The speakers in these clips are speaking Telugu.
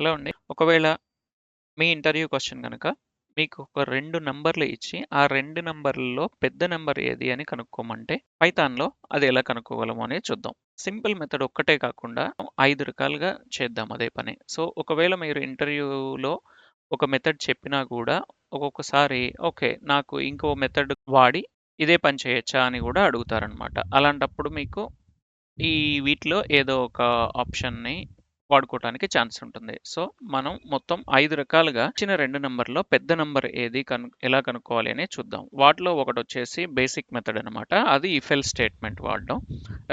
హలో అండి. ఒకవేళ మీ ఇంటర్వ్యూ క్వశ్చన్ కనుక మీకు ఒక రెండు నంబర్లు ఇచ్చి, ఆ రెండు నంబర్‌లలో పెద్ద నంబర్ ఏది అని కనుక్కోమంటే, పైథాన్‌లో అది ఎలా కనుక్కోగలము అనేది చూద్దాం. సింపుల్ మెథడ్ ఒక్కటే కాకుండా ఐదు రకాలుగా చేద్దాం అదే పని. సో, ఒకవేళ మీరు ఇంటర్వ్యూలో ఒక మెథడ్ చెప్పినా కూడా ఒక్కొక్కసారి ఓకే. నాకు ఇంకో మెథడ్ వాడి ఇదే పని చేయొచ్చా అని కూడా అడుగుతారనమాట. అలాంటప్పుడు మీకు ఈ వీటిలో ఏదో ఒక ఆప్షన్‌ని వాడుకోవటానికి ఛాన్స్ ఉంటుంది. సో, మనం మొత్తం ఐదు రకాలుగా ఇచ్చిన రెండు నంబర్‌లో పెద్ద నంబర్ ఏది కను ఎలా కనుక్కోవాలి అని చూద్దాం. వాటిలో ఒకటి వచ్చేసి బేసిక్ మెథడ్ అనమాట. అది ఇఫెల్ స్టేట్మెంట్ వాడడం.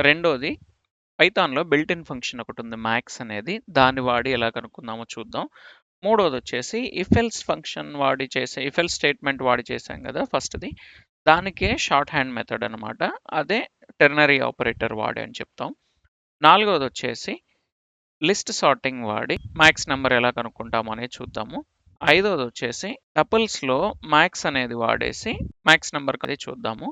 రెండోది పైథాన్‌లో బిల్ట్ ఇన్ ఫంక్షన్ ఉంది మ్యాక్స్ అనేది. దాన్ని వాడి ఎలా కనుక్కుందామో చూద్దాం. మూడోది వచ్చేసి ఇఫెల్స్ ఫంక్షన్ వాడి చేసే ఇఫెల్ స్టేట్మెంట్ వాడి చేసాం కదా ఫస్ట్‌ది. దానికే షార్ట్ హ్యాండ్ మెథడ్ అనమాట. అదే టెర్నరీ ఆపరేటర్ వాడి అని చెప్తాం. నాలుగోదొచ్చేసి లిస్ట్ సార్టింగ్ వాడి మ్యాక్స్ నెంబర్ ఎలా కనుక్కుంటాము అనేది చూద్దాము. ఐదోదొచ్చేసి టపుల్స్‌లో మ్యాక్స్ అనేది వాడేసి మ్యాక్స్ నెంబర్ అది చూద్దాము.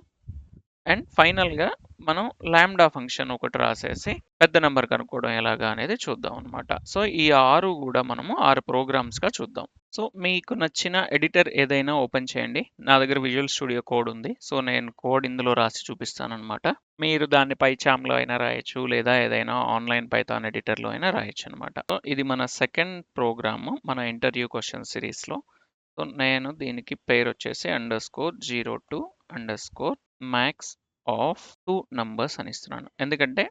అండ్ ఫైనల్‌గా మనం ల్యాండా ఫంక్షన్ ఒకటి రాసేసి పెద్ద నెంబర్ కనుక్కోవడం ఎలాగా అనేది చూద్దాం అనమాట. సో, ఈ ఆరు కూడా మనము ఆరు ప్రోగ్రామ్స్‌గా చూద్దాం. సో, మీకు నచ్చిన ఎడిటర్ ఏదైనా ఓపెన్ చేయండి. నా దగ్గర విజువల్ స్టూడియో కోడ్ ఉంది. సో, నేను కోడ్ ఇందులో రాసి చూపిస్తానమాట మీరు దాన్ని పైచామ్‌లో అయినా రాయొచ్చు. లేదా ఏదైనా ఆన్‌లైన్ పైథాన్ ఎడిటర్‌లో అయినా రాయొచ్చనమాట. సో, ఇది మన సెకండ్ ప్రోగ్రాము మన ఇంటర్వ్యూ క్వశ్చన్ సిరీస్‌లో. సో, నేను దీనికి పేరు వచ్చేసి underscore 02 underscore max of two numbers అని ఇస్తున్నాను. ఎందుకంటే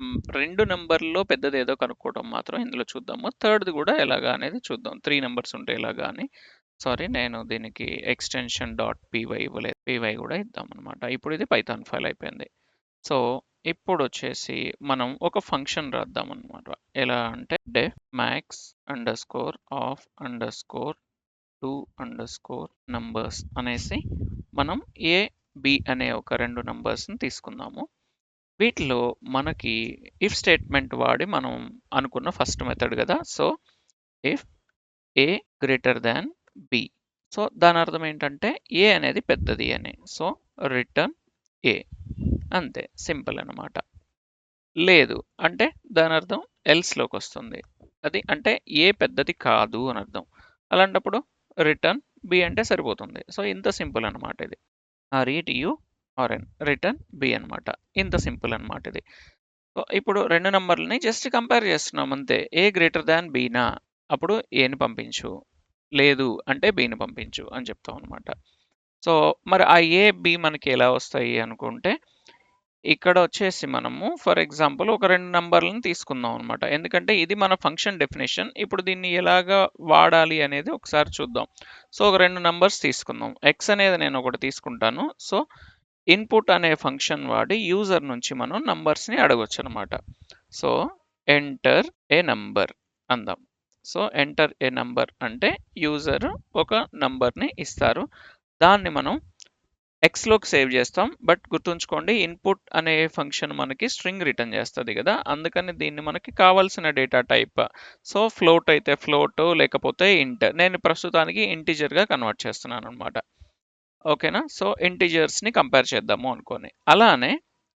హ్మ్. 2 నంబర్‌లో పెద్దదేదో కనుక్కోవడం మాత్రం ఇందులో చూద్దాము. థర్డ్‌ది కూడా ఎలాగా అనేది చూద్దాం. త్రీ నెంబర్స్ ఉంటే ఎలాగా అని. సారీ నేను దీనికి ఎక్స్‌టెన్షన్ డాట్ పీవై ఇవ్వలేదు. పీవై కూడా ఇద్దాం అనమాట ఇప్పుడు ఇది పైథాన్ ఫైల్ అయిపోయింది. సో, ఇప్పుడు వచ్చేసి మనం ఒక ఫంక్షన్ రాద్దాం అనమాట ఎలా అంటే def under underscore of underscore 2 underscore numbers అనేసి మనం ఏ, బి అనే ఒక రెండు నంబర్స్‌ని తీసుకుందాము. వీటిలో మనకి ఇఫ్ స్టేట్మెంట్ వాడి మనం అనుకున్న ఫస్ట్ మెథడ్ కదా so, if A greater than B. So, దాని అర్థం ఏంటంటే ఏ అనేది పెద్దది అని. So, return A. అంతే సింపుల్ అనమాట. లేదు అంటే దాని అర్థం ఎల్స్లోకి వస్తుంది అది అంటే ఏ పెద్దది కాదు అని అర్థం అలాంటప్పుడు రిటర్న్ బి అంటే సరిపోతుంది. సో, ఇంత సింపుల్ అనమాట ఇది. ఆర్‌ఈ-టీయు ఆర్‌ఎన్ రిటర్న్ బి అనమాట. ఇంత సింపుల్ అనమాట ఇది. సో, ఇప్పుడు రెండు నెంబర్లని జస్ట్ కంపేర్ చేస్తున్నాం అంతే. ఏ గ్రేటర్ దాన్ బీనా అప్పుడు ఏని పంపించు. లేదు అంటే బిని పంపించు అని చెప్తాం అనమాట. సో, మరి ఆ ఏ, బి మనకి ఎలా వస్తాయి అనుకుంటే, ఇక్కడ వచ్చేసి మనము ఫర్ ఎగ్జాంపుల్ ఒక రెండు నంబర్లను తీసుకుందాం అనమాట. ఎందుకంటే ఇది మన ఫంక్షన్ డెఫినిషన్. ఇప్పుడు దీన్ని ఎలాగా వాడాలి అనేది ఒకసారి చూద్దాం. సో, ఒక రెండు నంబర్స్ తీసుకుందాం. ఎక్స్ అనేది నేను ఒకటి తీసుకుంటాను. సో, ఇన్‌పుట్ అనే ఫంక్షన్ వాడి యూజర్ నుంచి మనం నంబర్స్‌ని అడగొచ్చనమాట. సో, ఎంటర్ ఏ నంబర్ అందాం. సో, ఎంటర్ ఏ నంబర్ అంటే యూజర్ ఒక నంబర్‌ని ఇస్తారు. దాన్ని మనం ఎక్స్‌లోకి సేవ్ చేస్తాం. బట్ గుర్తుంచుకోండి ఇన్‌పుట్ అనే ఫంక్షన్ మనకి స్ట్రింగ్ రిటర్న్ చేస్తుంది కదా అందుకని దీన్ని మనకి కావాల్సిన డేటా టైప్ సో, ఫ్లోట్ అయితే ఫ్లోట్ లేకపోతే ఇంట్. నేను ప్రస్తుతానికి ఇంటిజర్‌గా కన్వర్ట్ చేస్తున్నాను అనమాట ఓకేనా? సో, ఇంటిజర్స్‌ని కంపేర్ చేద్దాము అనుకోని. అలానే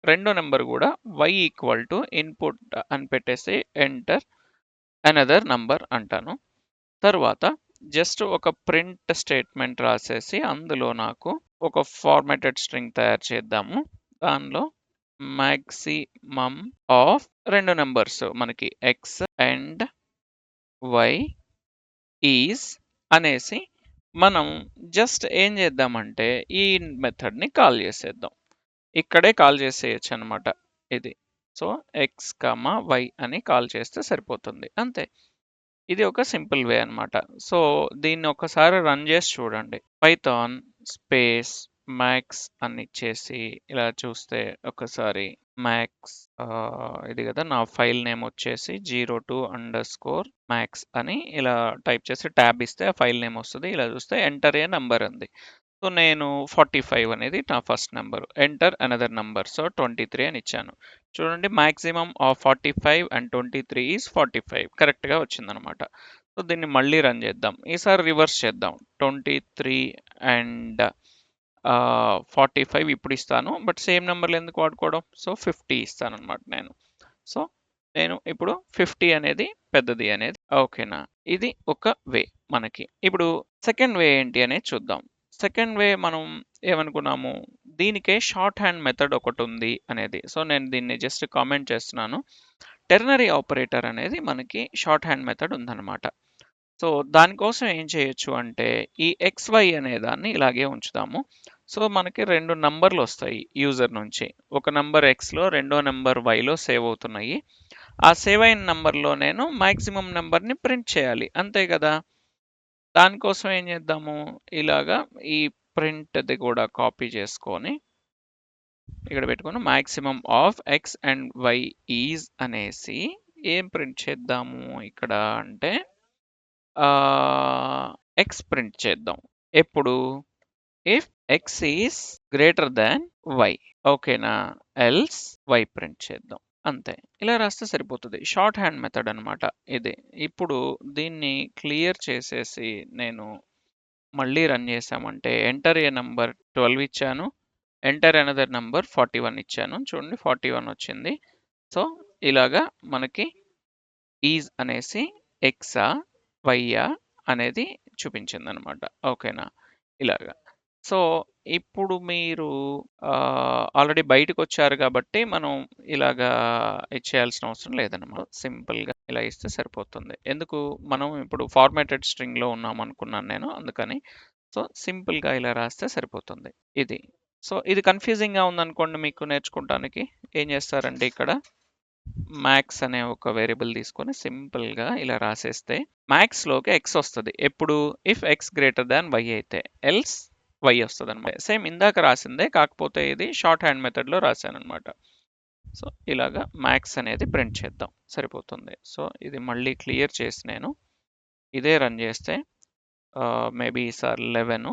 రెండో నెంబర్ కూడా వై ఈక్వల్ టు ఇన్‌పుట్ అని పెట్టేసి ఎంటర్ అనదర్ నంబర్ అంటాను. తర్వాత జస్ట్ ఒక ప్రింట్ స్టేట్మెంట్ రాసేసి అందులో నాకు ఒక ఫార్మాటెడ్ స్ట్రింగ్ తయారు చేద్దాము. దానిలో మ్యాక్సిమమ్ ఆఫ్ రెండు నెంబర్స్ మనకి ఎక్స్ అండ్ వై ఈజ్ అనేసి మనం జస్ట్ ఏం చేద్దామంటే ఈ మెథడ్‌ని కాల్ చేసేద్దాం. ఇక్కడే కాల్ చేసేయొచ్చనమాట ఇది. సో, ఎక్స్, కామా వై అని కాల్ చేస్తే సరిపోతుంది. అంతే. ఇది ఒక సింపుల్ వే అనమాట. సో, దీన్ని ఒకసారి రన్ చేసి చూడండి. పైథాన్ స్పేస్ మ్యాక్స్ అని ఇచ్చేసి ఇలా చూస్తే ఒకసారి మ్యాక్స్ ఇది కదా నా ఫైల్ నేమ్ వచ్చేసి zero two underscore max అని ఇలా టైప్ చేసి ట్యాబ్ ఇస్తే ఆ ఫైల్ నేమ్ వస్తుంది ఇలా చూస్తే ఎంటర్ ఏ నంబర్ ఉంది. సో, నేను 45 అనేది నా first number enter another number. So, 23 అని ఇచ్చాను. చూడండి maximum of 45 and twenty three is forty five కరెక్ట్‌గా వచ్చిందనమాట. సో, దీన్ని మళ్ళీ రన్ చేద్దాం. ఈసారి రివర్స్ చేద్దాం. 23 అండ్ ఫార్టీ ఫైవ్ ఇప్పుడు ఇస్తాను. బట్ సేమ్ నెంబర్లు ఎందుకు వాడుకోవడం? సో, ఫిఫ్టీ ఇస్తాను అనమాట నేను. సో, నేను ఇప్పుడు ఫిఫ్టీ అనేది పెద్దది అనేది ఓకేనా ఇది ఒక వే మనకి ఇప్పుడు సెకండ్ వే ఏంటి అనేది చూద్దాం సెకండ్ వే మనం ఏమనుకున్నాము? దీనికే షార్ట్ హ్యాండ్ మెథడ్ ఒకటి ఉంది అనేది. సో నేను దీన్ని జస్ట్ కామెంట్ చేస్తున్నాను. టెర్నరీ ఆపరేటర్ అనేది మనకి షార్ట్ హ్యాండ్ మెథడ్ ఉందన్నమాట. సో దానికోసం ఏం చేయొచ్చు అంటే ఈ ఎక్స్వై అనే దాన్ని ఇలాగే ఉంచుదాము. సో మనకి రెండు నంబర్లు వస్తాయి యూజర్ నుంచి. ఒక నంబర్ ఎక్స్లో రెండో నెంబర్ వైలో సేవ్ అవుతున్నాయి. ఆ సేవ్ అయిన నంబర్లో నేను మాక్సిమం నెంబర్ని ప్రింట్ చేయాలి. అంతే కదా? దానికోసం ఏం చేద్దాము? ఇలాగా ఈ ప్రింట్ది కూడా కాపీ చేసుకొని ఇక్కడ పెట్టుకొని maximum of X and Y is అనేసి ఏం ప్రింట్ చేద్దాము ఇక్కడ అంటే ఎక్స్ ప్రింట్ చేద్దాం. ఎప్పుడు? If X is greater than Y ఓకేనా? ఎల్స్ వై ప్రింట్ చేద్దాం. అంతే. ఇలా రాస్తే సరిపోతుంది. షార్ట్ హ్యాండ్ మెథడ్ అనమాట ఇది. ఇప్పుడు దీన్ని క్లియర్ చేసేసి నేను మళ్ళీ రన్ చేసామంటే ఎంటర్ ఏ నెంబర్ ట్వెల్వ్ ఇచ్చాను enter another number forty one ఇచ్చాను. చూడండి ఫార్టీ వన్ వచ్చింది. సో ఇలాగా మనకి ఈజ్ అనేసి ఎక్సా వైయా అనేది చూపించింది అనమాట ఓకేనా? ఇలాగా. సో ఇప్పుడు మీరు ఆల్రెడీ బయటకు వచ్చారు కాబట్టి మనం ఇలాగా ఇచ్చేయాల్సిన అవసరం లేదన్నమాట. సింపుల్గా ఇలా ఇస్తే సరిపోతుంది. ఎందుకు? మనం ఇప్పుడు ఫార్మాటెడ్ స్ట్రింగ్లో ఉన్నాం అనుకున్నాను నేను అందుకని. సో సింపుల్గా ఇలా రాస్తే సరిపోతుంది. ఇది. సో ఇది కన్ఫ్యూజింగ్గా ఉందనుకోండి మీకు నేర్చుకోవటానికి ఏం చేస్తారంటే ఇక్కడ మ్యాక్స్ అనే ఒక వేరియబుల్ తీసుకొని సింపుల్గా ఇలా రాసేస్తే మ్యాక్స్లోకి ఎక్స్ వస్తుంది. ఎప్పుడు? If X greater than Y అయితే. ఎల్స్ వై వస్తుంది అనమాట సేమ్ ఇందాక రాసిందే కాకపోతే ఇది షార్ట్ హ్యాండ్ మెథడ్లో రాశాను అనమాట సో ఇలాగా మ్యాక్స్ అనేది ప్రింట్ చేద్దాం. సరిపోతుంది. సో ఇది మళ్ళీ క్లియర్ చేసి నేను ఇదే రన్ చేస్తే మేబీ ఈసారి లెవెన్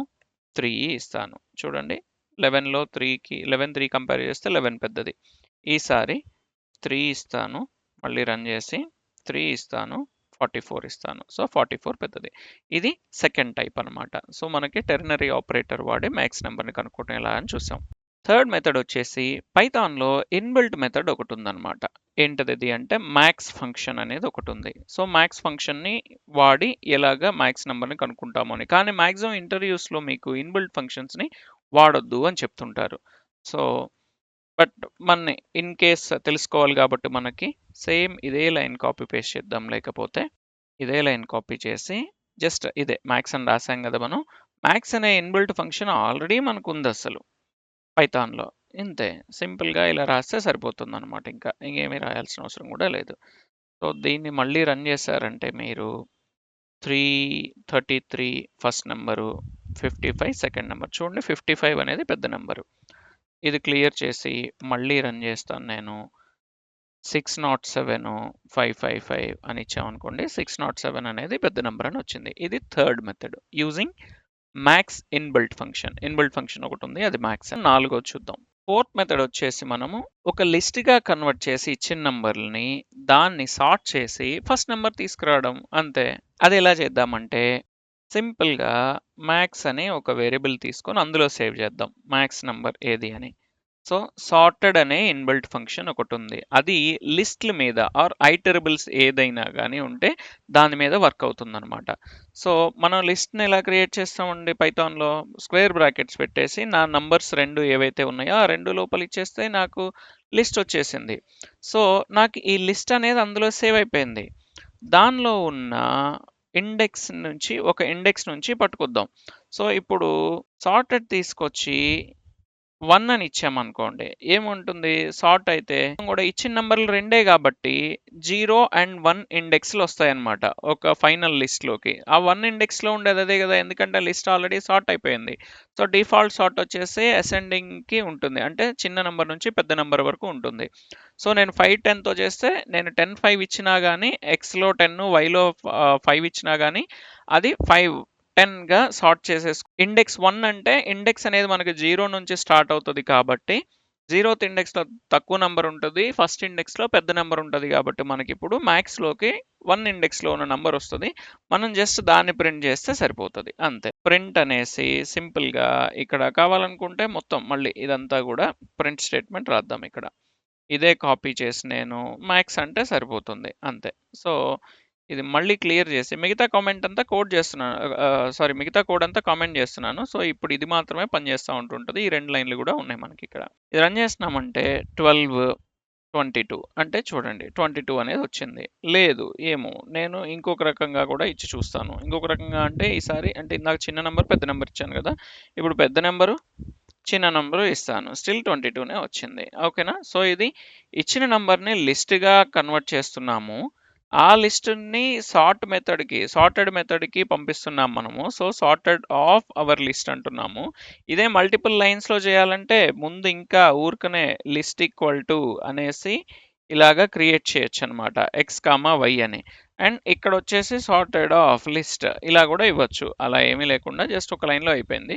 త్రీ ఇస్తాను. చూడండి లెవెన్లో త్రీకి లెవెన్ త్రీ కంపేర్ చేస్తే లెవెన్ పెద్దది. ఈసారి త్రీ ఇస్తాను. మళ్ళీ రన్ చేసి త్రీ ఇస్తాను. ఫార్టీ ఫోర్ ఇస్తాను. సో ఫార్టీ ఫోర్ పెద్దది. ఇది సెకండ్ టైప్ అనమాట సో మనకి టెర్నరీ ఆపరేటర్ వాడి మ్యాక్స్ నెంబర్ని కనుక్కోవడం ఎలా అని చూసాం. థర్డ్ మెథడ్ వచ్చేసి పైథాన్లో ఇన్బిల్ట్ మెథడ్ ఒకటి ఉందన్నమాట ఏంటది అంటే మ్యాక్స్ ఫంక్షన్ అనేది ఒకటి ఉంది సో మ్యాక్స్ ఫంక్షన్ని వాడి ఎలాగ మ్యాక్స్ నెంబర్ని కనుక్కుంటాము అని. కానీ మ్యాక్సిమం ఇంటర్వ్యూస్లో మీకు ఇన్బిల్ట్ ఫంక్షన్స్ని వాడొద్దు అని చెప్తుంటారు. సో బట్ మన ఇన్ కేస్ తెలుసుకోవాలి కాబట్టి మనకి సేమ్ ఇదే లైన్ కాపీ పేస్ట్ చేద్దాం. లేకపోతే ఇదే లైన్ కాపీ చేసి జస్ట్ ఇదే మ్యాక్స్ అని రాసాం కదా మనం. మ్యాక్స్ అనే ఇన్బిల్ట్ ఫంక్షన్ ఆల్రెడీ మనకు ఉంది అసలు. పైథాన్లో. ఇంతే. సింపుల్గా ఇలా రాస్తే సరిపోతుంది అనమాట ఇంకా. ఇంకేమీ రాయాల్సిన అవసరం కూడా లేదు. సో దీన్ని మళ్ళీ రన్ చేశారంటే మీరు three thirty three first number fifty five second number. చూడండి ఫిఫ్టీ ఫైవ్ అనేది పెద్ద నెంబరు. ఇది క్లియర్ చేసి మళ్ళీ రన్ చేస్తాను నేను. Six not seven five five five అని ఇచ్చామనుకోండి సిక్స్ నాట్ సెవెన్ అనేది పెద్ద నెంబర్ అని వచ్చింది. ఇది third method using max inbuilt function inbuilt function ఒకటి ఉంది అది మ్యాక్స్ నాలుగో చూద్దాం. ఫోర్త్ మెథడ్ వచ్చేసి మనము ఒక లిస్ట్గా కన్వర్ట్ చేసి ఇచ్చిన నెంబర్ని దాన్ని సార్ట్ చేసి ఫస్ట్ నెంబర్ తీసుకురావడం అంతే. అది ఎలా చేద్దామంటే సింపుల్గా మ్యాక్స్ అని ఒక వేరియబుల్ తీసుకొని అందులో సేవ్ చేద్దాం. మ్యాక్స్ నెంబర్ ఏది అని. సో సార్టెడ్ అనే ఇన్బిల్ట్ ఫంక్షన్ ఒకటి ఉంది. అది లిస్ట్ల మీద ఆర్ ఐటరబుల్స్ ఏదైనా కానీ ఉంటే దాని మీద వర్క్ అవుతుంది అనమాట సో మనం లిస్ట్ని ఎలా క్రియేట్ చేస్తామండి పైథాన్లో స్క్వేర్ బ్రాకెట్స్ పెట్టేసి నా నంబర్స్ రెండు ఏవైతే ఉన్నాయో ఆ రెండు లోపల ఇచ్చేస్తే నాకు లిస్ట్ వచ్చేసింది. సో నాకు ఈ లిస్ట్ అనేది అందులో సేవ్ అయిపోయింది. దానిలో ఉన్న ఇండెక్స్ నుంచి ఒక ఇండెక్స్ నుంచి పట్టుకొద్దాం. సో ఇప్పుడు సార్టెడ్ తీసుకొచ్చి వన్ అని ఇచ్చామనుకోండి ఏముంటుంది? సార్ట్ అయితే కూడా ఇచ్చిన నెంబర్లు రెండే కాబట్టి జీరో అండ్ వన్ ఇండెక్స్లు వస్తాయన్నమాట ఒక ఫైనల్ లిస్ట్లోకి. ఆ వన్ ఇండెక్స్లో ఉండేది అదే కదా ఎందుకంటే లిస్ట్ ఆల్రెడీ సార్ట్ అయిపోయింది. సో డిఫాల్ట్ సార్ట్ వచ్చేసి అసెండింగ్కి ఉంటుంది. అంటే చిన్న నెంబర్ నుంచి పెద్ద నెంబర్ వరకు ఉంటుంది. సో నేను ఫైవ్ టెన్తో చేస్తే నేను టెన్ ఫైవ్ ఇచ్చినా కానీ ఎక్స్లో టెన్ వైలో ఫైవ్ ఇచ్చినా కానీ అది ఫైవ్ టెన్గా సార్ట్ చేసేసుకో. ఇండెక్స్ వన్ అంటే ఇండెక్స్ అనేది మనకి జీరో నుంచి స్టార్ట్ అవుతుంది కాబట్టి జీరోత్ ఇండెక్స్లో తక్కువ నెంబర్ ఉంటుంది ఫస్ట్ ఇండెక్స్లో పెద్ద నెంబర్ ఉంటుంది కాబట్టి మనకి ఇప్పుడు మ్యాక్స్లోకి వన్ ఇండెక్స్లో ఉన్న నెంబర్ వస్తుంది. మనం జస్ట్ దాన్ని ప్రింట్ చేస్తే సరిపోతుంది అంతే. ప్రింట్ అనేసి సింపుల్గా ఇక్కడ కావాలనుకుంటే మొత్తం మళ్ళీ ఇదంతా కూడా ప్రింట్ స్టేట్మెంట్ రాద్దాం ఇక్కడ. ఇదే కాపీ చేసి నేను మ్యాక్స్ అంటే సరిపోతుంది అంతే. సో ఇది మళ్ళీ క్లియర్ చేసి మిగతా కామెంట్ అంతా కోడ్ చేస్తున్నాను. సారీ మిగతా కోడ్ అంతా కామెంట్ చేస్తున్నాను. సో ఇప్పుడు ఇది మాత్రమే పనిచేస్తూ ఉంటుంటుంది. ఈ రెండు లైన్లు కూడా ఉన్నాయి మనకి ఇక్కడ. ఇది రన్ చేస్తున్నామంటే ట్వెల్వ్ ట్వంటీ టూ అంటే చూడండి ట్వంటీ టూ అనేది వచ్చింది. లేదు ఏమో నేను ఇంకొక రకంగా కూడా ఇచ్చి చూస్తాను. ఇంకొక రకంగా అంటే ఈసారి అంటే ఇందాక చిన్న నెంబర్ పెద్ద నెంబర్ ఇచ్చాను కదా. ఇప్పుడు పెద్ద నెంబరు చిన్న నెంబరు ఇస్తాను. స్టిల్ ట్వంటీ టూనే వచ్చింది. ఓకేనా? సో ఇది ఇచ్చిన నెంబర్ని లిస్ట్గా కన్వర్ట్ చేస్తున్నాము. ఆ లిస్ట్ని సార్ట్ మెథడ్కి సార్టెడ్ మెథడ్కి పంపిస్తున్నాం మనము. So sorted of our list అంటున్నాము. ఇదే మల్టిపుల్ లైన్స్లో చేయాలంటే ముందు ఇంకా ఊరికనే లిస్ట్ ఈక్వల్ టు అనేసి ఇలాగా క్రియేట్ చేయొచ్చు అనమాట ఎక్స్ కామా వై అని. అండ్ ఇక్కడ వచ్చేసి సార్టెడ్ ఆఫ్ లిస్ట్ ఇలా కూడా ఇవ్వచ్చు. అలా ఏమీ లేకుండా జస్ట్ ఒక లైన్లో అయిపోయింది.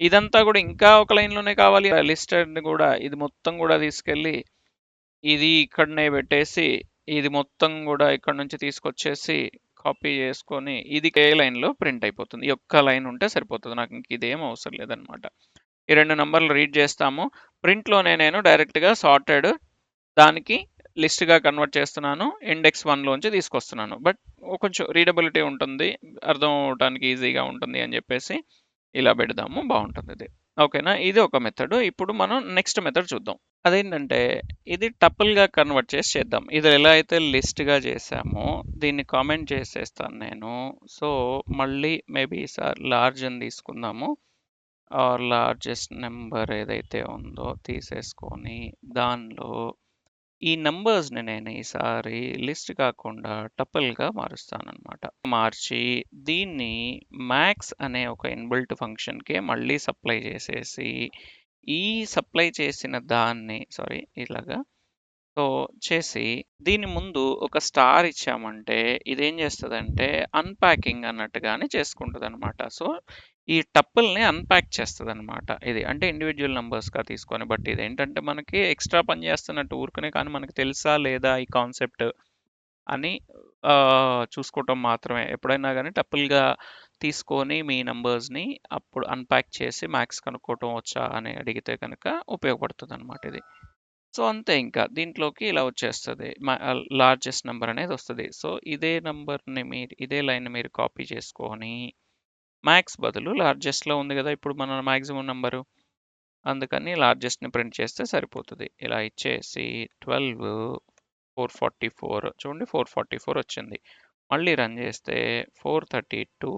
ఇదంతా కూడా ఇంకా ఒక లైన్లోనే కావాలి. లిస్ట్ కూడా ఇది మొత్తం కూడా తీసుకెళ్ళి ఇది ఇక్కడనే పెట్టేసి ఇది మొత్తం కూడా ఇక్కడ నుంచి తీసుకొచ్చేసి కాపీ చేసుకొని ఇది ఏ లైన్లో ప్రింట్ అయిపోతుంది. ఈ ఒక్క లైన్ ఉంటే సరిపోతుంది. నాకు ఇంక ఇదేం అవసరం లేదనమాట ఈ రెండు నెంబర్లు రీడ్ చేస్తాము. ప్రింట్లోనే నేను డైరెక్ట్గా సార్టెడ్ దానికి లిస్ట్గా కన్వర్ట్ చేస్తున్నాను. ఇండెక్స్ వన్లోంచి తీసుకొస్తున్నాను. బట్ కొంచెం రీడబిలిటీ ఉంటుంది. అర్థం అవడానికి ఈజీగా ఉంటుంది అని చెప్పేసి ఇలా పెడదాము. బాగుంటుంది ఇది. ఓకేనా? ఇది ఒక మెథడ్. ఇప్పుడు మనం నెక్స్ట్ మెథడ్ చూద్దాం. అదేంటంటే ఇది టపుల్గా కన్వర్ట్ చేసి చేద్దాం. ఇది ఎలా అయితే లిస్ట్గా చేసామో దీన్ని కామెంట్ చేసేస్తాను నేను. సో మళ్ళీ మేబీ సార్ లార్జ్ అని తీసుకుందాము. ఆర్ లార్జెస్ట్ నెంబర్ ఏదైతే ఉందో తీసేసుకొని దానిలో ఈ నంబర్స్ని నేను ఈసారి లిస్ట్ కాకుండా టపుల్గా మారుస్తానమాట మార్చి దీన్ని మ్యాక్స్ అనే ఒక ఇన్బిల్ట్ ఫంక్షన్కే మళ్ళీ సప్లై చేసేసి ఈ సప్లై చేసిన దాన్ని సారీ ఇలాగా సో చేసి దీని ముందు ఒక స్టార్ ఇచ్చామంటే ఇదేం చేస్తుందంటే అన్ప్యాకింగ్ అన్నట్టుగానే చేసుకుంటుంది అనమాట సో ఈ టప్పుల్ని అన్ప్యాక్ చేస్తుంది అనమాట ఇది. అంటే ఇండివిజువల్ నెంబర్స్గా తీసుకొని బట్ ఇది ఏంటంటే మనకి ఎక్స్ట్రా పని చేస్తున్నట్టు ఊరుకునే కానీ మనకి తెలుసా లేదా ఈ కాన్సెప్ట్ అని చూసుకోవటం మాత్రమే. ఎప్పుడైనా కానీ టప్పుల్గా తీసుకొని మీ నంబర్స్ని అప్పుడు అన్ప్యాక్ చేసి మ్యాక్స్ కనుక్కోవటం వచ్చా అని అడిగితే కనుక ఉపయోగపడుతుంది అనమాట ఇది. సో అంతే ఇంకా. దీంట్లోకి ఇలా వచ్చేస్తుంది. లార్జెస్ట్ నెంబర్ అనేది వస్తుంది. సో ఇదే నెంబర్ని మీరు ఇదే లైన్ మీరు కాపీ చేసుకొని మ్యాక్స్ బదులు లార్జెస్ట్లో ఉంది కదా ఇప్పుడు మన మ్యాక్సిమం నెంబరు అందుకని లార్జెస్ట్ని ప్రింట్ చేస్తే సరిపోతుంది. ఇలా ఇచ్చేసి ట్వెల్వ్ ఫోర్ ఫార్టీ ఫోర్ చూడండి ఫోర్ ఫార్టీ ఫోర్ వచ్చింది. మళ్ళీ రన్ చేస్తే four thirty two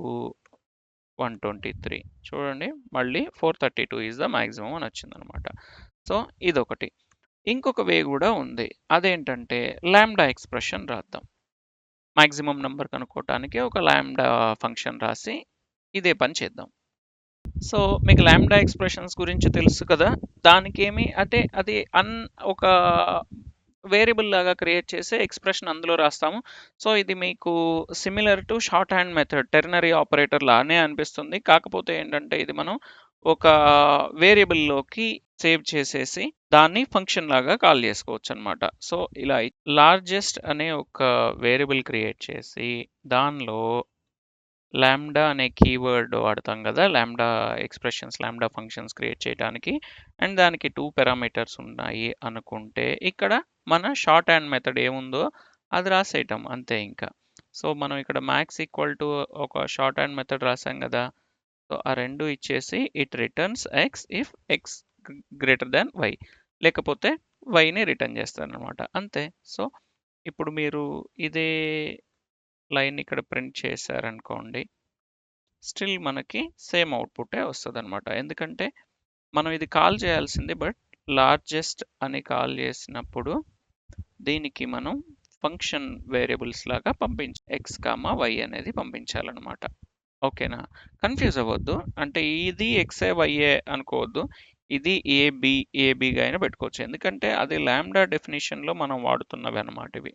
one twenty three చూడండి మళ్ళీ four thirty two is the maximum అని వచ్చిందనమాట. సో ఇదొకటి. ఇంకొక వే కూడా ఉంది. అదేంటంటే ల్యాండా ఎక్స్ప్రెషన్ రాద్దాం. మ్యాక్సిమం నెంబర్ కనుక్కోవటానికి ఒక ల్యాండా ఫంక్షన్ రాసి ఇదే పని చేద్దాం. సో మీకు ల్యాండా ఎక్స్ప్రెషన్స్ గురించి తెలుసు కదా? దానికేమి అంటే అది అన్ ఒక వేరియబుల్ లాగా క్రియేట్ చేసి ఎక్స్ప్రెషన్ అందులో రాస్తాము. సో ఇది మీకు similar to shorthand method ternary operator లానే అనిపిస్తుంది. కాకపోతే ఏంటంటే ఇది మనం ఒక వేరియబుల్లోకి సేవ్ చేసేసి దాన్ని ఫంక్షన్ లాగా కాల్ చేసుకోవచ్చు అనమాట సో ఇలా లార్జెస్ట్ అనే ఒక వేరియబుల్ క్రియేట్ చేసి దానిలో ల్యాండా అనే కీవర్డ్ వాడతాం కదా lambda expressions lambda functions create చేయడానికి అండ్ దానికి టూ పారామీటర్స్ ఉన్నాయి అనుకుంటే ఇక్కడ మన షార్ట్ హ్యాండ్ మెథడ్ ఏముందో అది రాసేయటం అంతే ఇంకా. సో మనం ఇక్కడ మ్యాక్స్ ఈక్వల్ టు ఒక షార్ట్ హ్యాండ్ మెథడ్ రాసాం కదా సో ఆ రెండు ఇచ్చేసి it returns X if X greater than Y లేకపోతే వైని రిటర్న్ చేస్తారనమాట అంతే. సో ఇప్పుడు మీరు ఇదే లైన్ ఇక్కడ ప్రింట్ చేశారనుకోండి స్టిల్ మనకి సేమ్ అవుట్పుటే వస్తుంది అనమాట ఎందుకంటే మనం ఇది కాల్ చేయాల్సింది బట్ లార్జెస్ట్ అని కాల్ చేసినప్పుడు దీనికి మనం ఫంక్షన్ వేరియబుల్స్ లాగా పంపించ ఎక్స్ కామా వై అనేది పంపించాలన్నమాట. ఓకేనా? కన్ఫ్యూజ్ అవ్వద్దు. అంటే ఇది ఎక్స్ఏ వైఏ అనుకోవద్దు. ఇది ఏబి ఏబిగా అయినా పెట్టుకోవచ్చు. ఎందుకంటే అది ల్యాండా డెఫినేషన్లో మనం వాడుతున్నవి అనమాట ఇవి.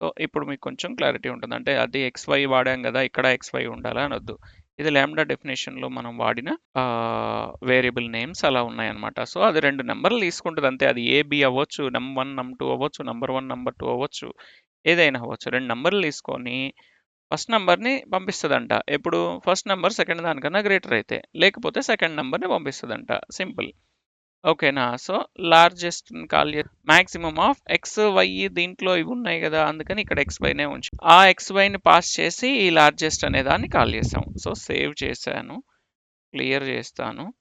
సో ఇప్పుడు మీకు కొంచెం క్లారిటీ ఉంటుంది. అంటే అది ఎక్స్వై వాడాం కదా ఇక్కడ ఎక్స్వై ఉండాలా అనొద్దు ఇది ల్యాండా డెఫినేషన్లో మనం వాడిన వేరియబుల్ నేమ్స్ అలా ఉన్నాయన్నమాట. సో అది రెండు నెంబర్లు తీసుకుంటుంది అంతే. అది ఏబి అవ్వచ్చు నెంబర్ వన్ నెంబర్ టూ అవ్వచ్చు నెంబర్ వన్ నెంబర్ టూ అవ్వచ్చు ఏదైనా అవ్వచ్చు. రెండు నెంబర్లు తీసుకొని ఫస్ట్ నెంబర్ని పంపిస్తుందంట. ఎప్పుడు? ఫస్ట్ నెంబర్ సెకండ్ దానికన్నా గ్రేటర్ అయితే. లేకపోతే సెకండ్ నెంబర్ని పంపిస్తుందంట. సింపుల్. ఓకేనా? సో లార్జెస్ట్ కాల్ చే మాక్సిమం ఆఫ్ ఎక్స్ వై దీంట్లో ఇవి ఉన్నాయి కదా. అందుకని ఇక్కడ ఎక్స్ వైనే ఉంచు. ఆ ఎక్స్ వైని పాస్ చేసి ఈ లార్జెస్ట్ అనే దాన్ని కాల్ చేస్తాము సో సేవ్ చేశాను. క్లియర్ చేస్తాను.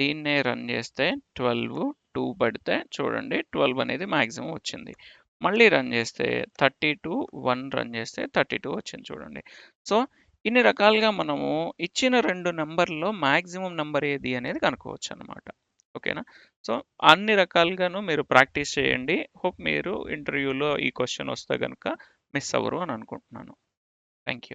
దీన్నే రన్ చేస్తే ట్వెల్వ్ టూ పడితే చూడండి ట్వెల్వ్ అనేది మ్యాక్సిమం వచ్చింది. మళ్ళీ రన్ చేస్తే థర్టీ టూ వన్ రన్ చేస్తే థర్టీ టూ వచ్చింది చూడండి. సో ఇన్ని రకాలుగా మనము ఇచ్చిన రెండు నెంబర్లో మ్యాక్సిమం నెంబర్ ఏది అనేది కనుక్కోవచ్చు అనమాట ఓకేనా? సో అన్ని రకాలుగాను మీరు ప్రాక్టీస్ చేయండి. హోప్ మీరు ఇంటర్వ్యూలో ఈ క్వశ్చన్ వస్తే కనుక మిస్ అవ్వరు అని అనుకుంటున్నాను. Thank you